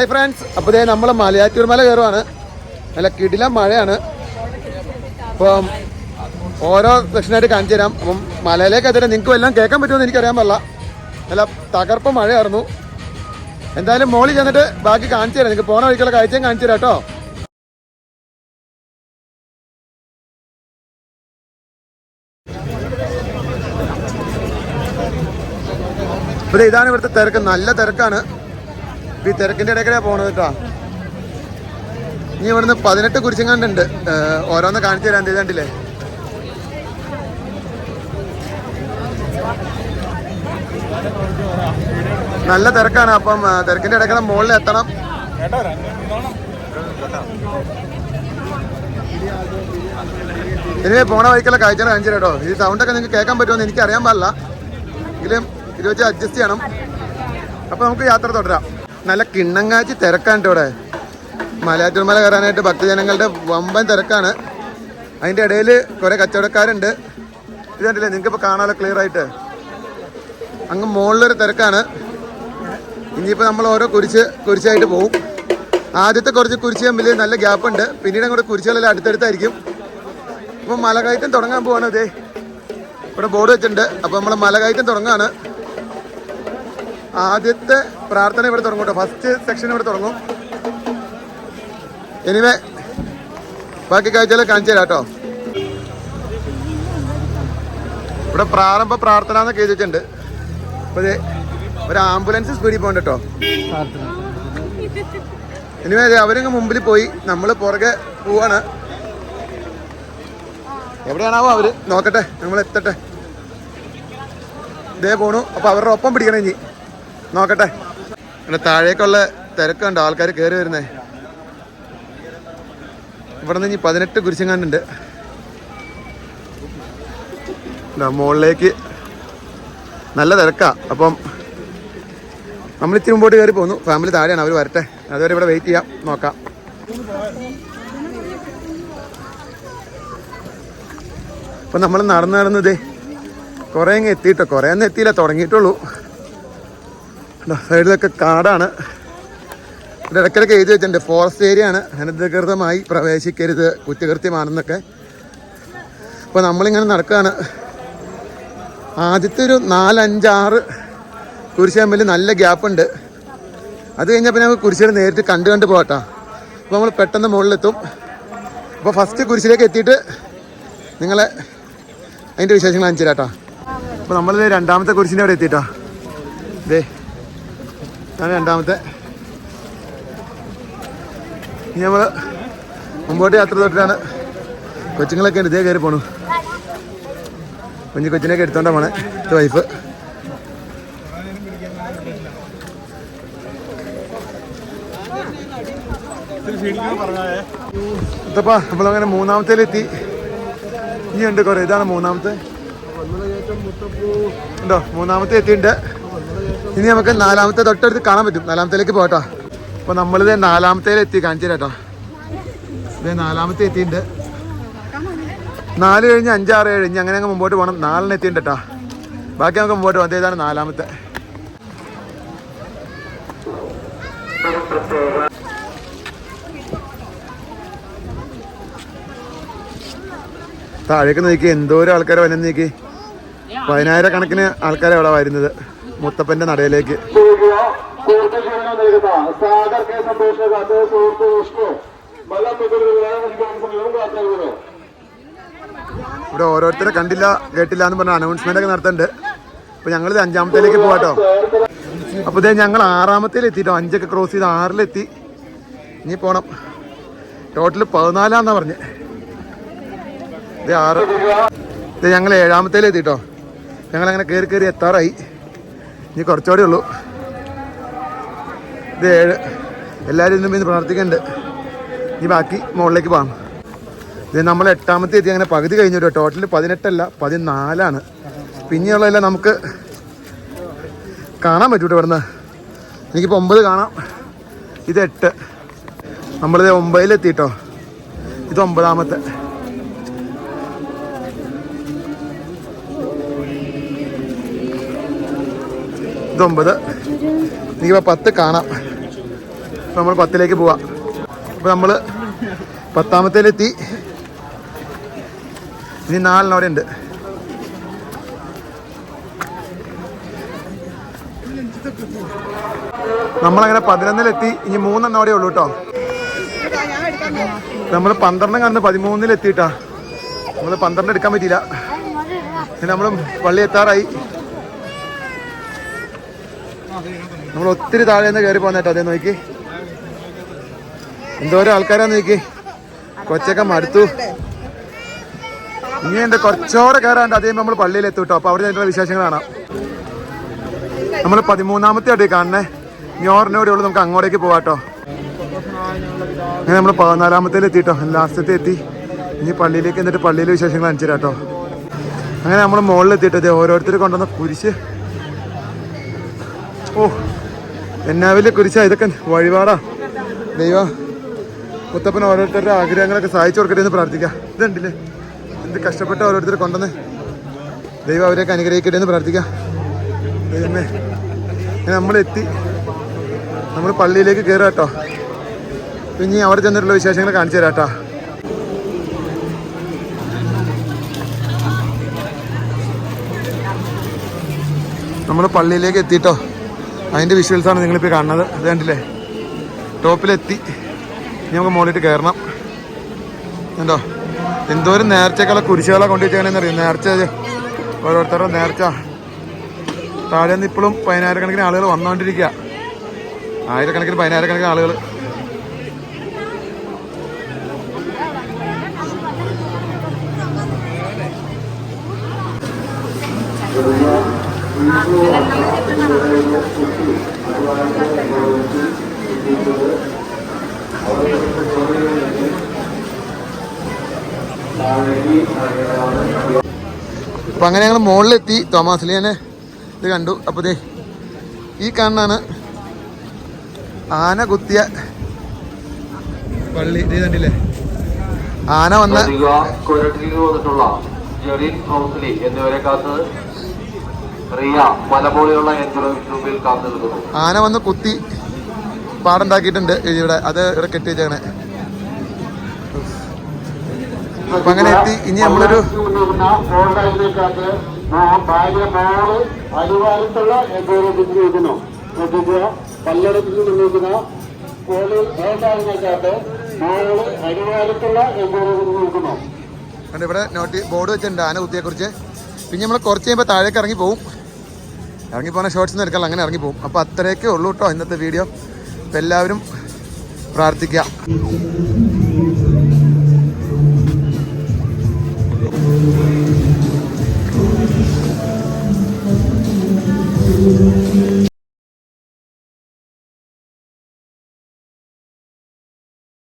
Hi friends അപ്പോൾ ഇതേ നമ്മൾ മലയാറ്റൂർ മല കയറുവാണ്. നല്ല കിടില മഴയാണ്. അപ്പം ഓരോ സെക്ഷനായിട്ട് കാണിച്ചു തരാം. അപ്പം മലയിലേക്ക് എത്തിയിട്ട് നിങ്ങൾക്ക് എല്ലാം കേൾക്കാൻ പറ്റുമെന്ന് എനിക്കറിയാൻ പാടില്ല. നല്ല തകർപ്പ് മഴയായിരുന്നു. എന്തായാലും മോളിൽ ചെന്നിട്ട് ബാക്കി കാണിച്ചു തരാം. നിങ്ങൾക്ക് പോണ വഴിക്കുള്ള കാഴ്ചയും കാണിച്ചു തരാം കേട്ടോ. ഇവിടെ ഇതാണ് ഇവിടുത്തെ തിരക്ക്. നല്ല തിരക്കാണ്. ഈ തിരക്കിന്റെ ഇടയ്ക്കിടെ പോണത് കേട്ടോ ഇനി ഇവിടുന്ന് പതിനെട്ട് കുരിശങ്ങാണ്ടുണ്ട്. ഓരോന്ന് കാണിച്ചു തരാൻ ചെയ്തണ്ടില്ലേ? നല്ല തിരക്കാണ് അപ്പം തിരക്കിന്റെ ഇടയ്ക്കിടെ മുകളിൽ എത്തണം. ഇനി പോണ വഴിക്കുള്ള കാഴ്ച കാണിച്ചു കേട്ടോ ഈ സൗണ്ടൊക്കെ നിങ്ങൾക്ക് കേൾക്കാൻ പറ്റുമെന്ന് എനിക്ക് അറിയാൻ പാടില്ല. എങ്കിലും ഇത് വെച്ച് അഡ്ജസ്റ്റ് ചെയ്യണം. അപ്പൊ നമുക്ക് യാത്ര തുടരാം. നല്ല കിണ്ണങ്ങാച്ചി തിരക്കാണ് ഇവിടെ. മലയാറ്റൂർ മല കയറാനായിട്ട് ഭക്തജനങ്ങളുടെ വമ്പൻ തിരക്കാണ്. അതിന്റെ ഇടയിൽ കുറേ കച്ചവടക്കാരുണ്ട്. ഇത് കണ്ടില്ലേ? നിങ്ങൾക്ക് ഇപ്പോൾ കാണാമല്ലോ ക്ലിയർ ആയിട്ട്. അങ്ങ് മുകളിലൊരു തിരക്കാണ്. ഇനിയിപ്പോൾ നമ്മൾ ഓരോ കുരിശ് കുരിശായിട്ട് പോകും ആദ്യത്തെ കുറച്ച് കുരിശ് തമ്മിൽ നല്ല ഗ്യാപ്പ് ഉണ്ട്. പിന്നീട് അങ്ങോട്ട് കുരിശുകളെല്ലാം അടുത്തടുത്തായിരിക്കും. അപ്പം മലകയറ്റം തുടങ്ങാൻ പോവാണ് അതെ ഇവിടെ ബോർഡ് വെച്ചിട്ടുണ്ട്. അപ്പോൾ നമ്മൾ മലകയറ്റം തുടങ്ങാണ്. ആദ്യത്തെ പ്രാർത്ഥന ഇവിടെ തുടങ്ങും കേട്ടോ. ഫസ്റ്റ് സെക്ഷൻ ഇവിടെ തുടങ്ങും. എനിവേ ബാക്കി കാഴ്ചകൾ കാണിച്ചു തരാം കേട്ടോ. ഇവിടെ പ്രാരംഭ പ്രാർത്ഥന എന്നൊക്കെ എഴുതി വെച്ചിട്ടുണ്ട് അപ്പോൾ ഒരു ആംബുലൻസ് സ്പീഡിൽ പോകണ്ട കേട്ടോ. ദേ അവരിങ്ങ് മുമ്പിൽ പോയി. നമ്മൾ പുറകെ പോവാണ്. എവിടെയാണാവോ അവർ? നോക്കട്ടെ നമ്മൾ എത്തട്ടെ ഇതേ പോണു. അപ്പൊ അവരുടെ ഒപ്പം പിടിക്കണം ഇനി. നോക്കട്ടെ. ഇവിടെ താഴേക്കുള്ള തിരക്കുണ്ട് ആൾക്കാർ കയറി വരുന്നേ. ഇവിടെ നിന്ന് ഇനി പതിനെട്ട് കുരിശങ്ങാണ്ടുണ്ട്. മുകളിലേക്ക് നല്ല തിരക്കാ. അപ്പം നമ്മൾ ഇത്തിരി മുമ്പോട്ട് കയറി പോന്നു. ഫാമിലി താഴെയാണ്. അവർ വരട്ടെ. അതുവരെ ഇവിടെ വെയിറ്റ് ചെയ്യാം. നോക്കാം. അപ്പൊ നമ്മൾ നടന്നു നടന്നതേ കുറേ എത്തിയിട്ടോ? കുറേ ഒന്നും എത്തിയില്ല തുടങ്ങിയിട്ടുള്ളൂ സൈഡിലൊക്കെ കാടാണ്. ഇടയ്ക്കിടയ്ക്ക് എഴുതി വെച്ചിട്ടുണ്ട്. ഫോറസ്റ്റ് ഏരിയ ആണ്. അനധികൃതമായി പ്രവേശിക്കരുത്. കുറ്റകൃത്യമാണെന്നൊക്കെ. അപ്പോൾ നമ്മളിങ്ങനെ നടക്കുകയാണ് ആദ്യത്തെ ഒരു നാലഞ്ചാറ് കുരിശ് തമ്മിൽ നല്ല ഗ്യാപ്പ് ഉണ്ട്. അത് പിന്നെ നമുക്ക് കുരിശിൽ നേരിട്ട് കണ്ടു കണ്ട് പോകട്ടോ. അപ്പോൾ നമ്മൾ പെട്ടെന്ന് മുകളിലെത്തും. അപ്പോൾ ഫസ്റ്റ് കുരിശിലേക്ക് എത്തിയിട്ട് നിങ്ങളെ അതിന്റെ വിശേഷങ്ങൾ കാണിച്ചു തരാം കേട്ടോ അപ്പോൾ നമ്മളിത് രണ്ടാമത്തെ കുരിശിന്റെ അവിടെ എത്തിയിട്ടോ. ഇതേ അതാണ് രണ്ടാമത്തെ. ഇനി നമ്മൾ മുമ്പോട്ട് യാത്ര തൊട്ടിട്ടാണ് കൊച്ചുങ്ങളൊക്കെ ഇതേ കയറി പോണു. കുഞ്ഞു കൊച്ചിനെയൊക്കെ എടുത്തോണ്ടാ പോണേ. വൈഫ് ഇതപ്പാ നമ്മളങ്ങനെ മൂന്നാമത്തേലെത്തി. ഉണ്ട് കുറേ. ഇതാണ് മൂന്നാമത്തെ. ഉണ്ടോ? മൂന്നാമത്തെ എത്തിയിട്ടുണ്ട്. ഇനി നമുക്ക് നാലാമത്തെ തൊട്ടടുത്ത് കാണാൻ പറ്റും. നാലാമത്തേലേക്ക് പോകട്ടോ അപ്പോൾ നമ്മളിത് നാലാമത്തേലെത്തി കാണിച്ചു തരാട്ടോ ഇതേ നാലാമത്തെ എത്തിയിട്ടുണ്ട്. നാല് കഴിഞ്ഞ് അഞ്ചാറ് ഇനി അങ്ങനെ അങ്ങ് മുമ്പോട്ട് പോകണം നാലിന് എത്തിയിട്ടുണ്ട് കേട്ടോ ബാക്കി നമുക്ക് മുമ്പോട്ട് പോകാം ഇതാണ് നാലാമത്തെ. താഴേക്ക് നോക്കി എന്തോരം ആൾക്കാരെ വന്നു നീക്കി പതിനായിരക്കണക്കിന് ആൾക്കാരെ അവിടെ വരുന്നത്. മുത്തപ്പന്റെ നടയിലേക്ക്. ഇവിടെ ഓരോരുത്തരെ കണ്ടില്ല കേട്ടില്ല എന്ന് പറഞ്ഞ അനൗൺസ്മെന്റ് ഒക്കെ നടത്തുന്നുണ്ട് അപ്പൊ ഞങ്ങൾ ഇത് അഞ്ചാമത്തേലേക്ക് പോവാട്ടോ. അപ്പൊ ഇതേ ഞങ്ങൾ ആറാമത്തേൽ എത്തിട്ടോ. അഞ്ചൊക്കെ ക്രോസ് ചെയ്ത് ആറിലെത്തി. ഇനി പോണം. ടോട്ടൽ പതിനാലാന്നാ പറഞ്ഞ്. ഇത് ആറ്. ഇത് ഞങ്ങൾ ഏഴാമത്തേൽ എത്തിട്ടോ. ഞങ്ങൾ അങ്ങനെ കയറി കയറി എത്താറായി. ഇനി കുറച്ചുകൂടെ ഉള്ളൂ. ഇത് ഏഴ്. എല്ലാവരും ഇന്നും ഇന്ന് പ്രാർത്ഥിക്കുന്നുണ്ട് ഇനി ബാക്കി മുകളിലേക്ക് പോകാം. ഇത് നമ്മൾ എട്ടാമത്തെ എത്തി അങ്ങനെ പകുതി കഴിഞ്ഞു കേട്ടോ. ടോട്ടൽ പതിനെട്ടല്ല പതിനാലാണ്. പിന്നെയുള്ളതെല്ലാം നമുക്ക് കാണാൻ പറ്റൂട്ടോ ഇവിടുന്ന്. എനിക്കിപ്പോൾ ഒമ്പത് കാണാം. ഇത് എട്ട്. നമ്മളിത് ഒമ്പതിലെത്തിട്ടോ. ഇത് ഒമ്പതാമത്തെ. ഇതൊമ്പത് എനിക്കിപ്പോൾ പത്ത് കാണാം. നമ്മൾ പത്തിലേക്ക് പോവാം. അപ്പോൾ നമ്മൾ പത്താമത്തേലെത്തി. ഇനി അവിടെ ഉണ്ട്. നമ്മളങ്ങനെ പതിനൊന്നിലെത്തി. ഇനി മൂന്നെണ്ണം ഉള്ളൂ കേട്ടോ നമ്മൾ പന്ത്രണ്ടും കണ്ട് പതിമൂന്നിലെത്തിയിട്ടാ. നമ്മൾ പന്ത്രണ്ട് എടുക്കാൻ പറ്റിയില്ല. നമ്മൾ പള്ളി എത്താറായി. നമ്മൾ ഒത്തിരി താഴെ നിന്ന് കയറി പോന്നേട്ടോ അതേ നോക്കി. എന്തോരം ആൾക്കാരാന്ന് നോക്കി. കൊച്ചൊക്കെ മടുത്തു. ഇനി എന്റെ കുറച്ചോടെ കയറാണ്ട് അതേ നമ്മൾ പള്ളിയിൽ എത്തും കേട്ടോ അപ്പൊ അവിടെ അതിന്റെ വിശേഷങ്ങൾ കാണാം. നമ്മൾ പതിമൂന്നാമത്തെ അടി കാണണേ. ഞോറിനോടെ ഉള്ളു നമുക്ക് അങ്ങോട്ടേക്ക് പോവാട്ടോ അങ്ങനെ നമ്മൾ പതിനാലാമത്തേൽ എത്തിട്ടോ ലാസ്റ്റത്തെ എത്തി. ഇനി പള്ളിയിലേക്ക് എന്നിട്ട് പള്ളിയിലെ വിശേഷങ്ങൾ കാണിച്ചു അങ്ങനെ നമ്മൾ മുകളിൽ എത്തിയിട്ടത് ഓരോരുത്തർ കൊണ്ടുവന്ന കുരിശ് ഓ എന്നാ വലിയ കുരിശാ? ഇതൊക്കെ വഴിപാടാ. ദൈവ മുത്തപ്പൻ ഓരോരുത്തരുടെ ആഗ്രഹങ്ങളൊക്കെ സഹായിച്ചു കൊടുക്കട്ടെ എന്ന് പ്രാർത്ഥിക്കാം. ഇതുണ്ടല്ലേ? എന്ത് കഷ്ടപ്പെട്ട ഓരോരുത്തർ കൊണ്ടുവന്ന് ദൈവം അവരെയൊക്കെ അനുഗ്രഹിക്കട്ടെ എന്ന് പ്രാർത്ഥിക്കാം. ദൈവമേ നമ്മളെത്തി. നമ്മൾ പള്ളിയിലേക്ക് കയറുക കേട്ടോ. ഇനി അവിടെ ചെന്നിട്ടുള്ള വിശേഷങ്ങൾ കാണിച്ചു തരാം കേട്ടോ. നമ്മൾ പള്ളിയിലേക്ക് എത്തിയിട്ടോ അതിന്റെ വിഷ്വൽസാണ് നിങ്ങളിപ്പോൾ കാണുന്നത്. അത് കണ്ടില്ലേ? ടോപ്പിലെത്തി. ഇനി നമുക്ക് മുകളിലിട്ട് കയറണം. എന്തോ എന്തോരം നേർച്ചക്കുള്ള കുരിശുകളെ കൊണ്ടുവച്ചേക്കണെന്ന് അറിയാം നേർച്ച ഓരോരുത്തരുടെ നേർച്ച. താഴെ നിന്ന് ഇപ്പോഴും പതിനായിരക്കണക്കിന് ആളുകൾ വന്നുകൊണ്ടിരിക്കുക ആയിരക്കണക്കിന് പതിനായിരക്കണക്കിന് ആളുകൾ അപ്പം അങ്ങനെ ഞങ്ങൾ മുകളിലെത്തി തോമാസിലേനെ ഇത് കണ്ടു. അപ്പോൾ ദേ ഈ കാണാണ് ആന കുത്തിയ പള്ളി. ഇത് കണ്ടില്ലേ? ആന വന്ന ആന വന്ന് കുത്തി പാടുണ്ടാക്കിയിട്ടുണ്ട്. ഇവിടെ. അത് ഇവിടെ കെട്ടി വെച്ചേക്കണേ. അപ്പൊ അങ്ങനെ എത്തി. ഇനി നമ്മളൊരു ഇവിടെ നോട്ടി ബോർഡ് വെച്ചിട്ടുണ്ട് ആന കുത്തിയെ കുറിച്ച് പിന്നെ നമ്മൾ കുറച്ച് കഴിയുമ്പോൾ താഴേക്ക് ഇറങ്ങി പോകും ഇറങ്ങി പോകുന്ന ഷോർട്സ് ഒന്നും എടുക്കാൻ അങ്ങനെ ഇറങ്ങി പോകും അപ്പോൾ അത്രയൊക്കെ ഉള്ളൂ കേട്ടോ ഇന്നത്തെ വീഡിയോ എല്ലാവരും പ്രാർത്ഥിക്കുക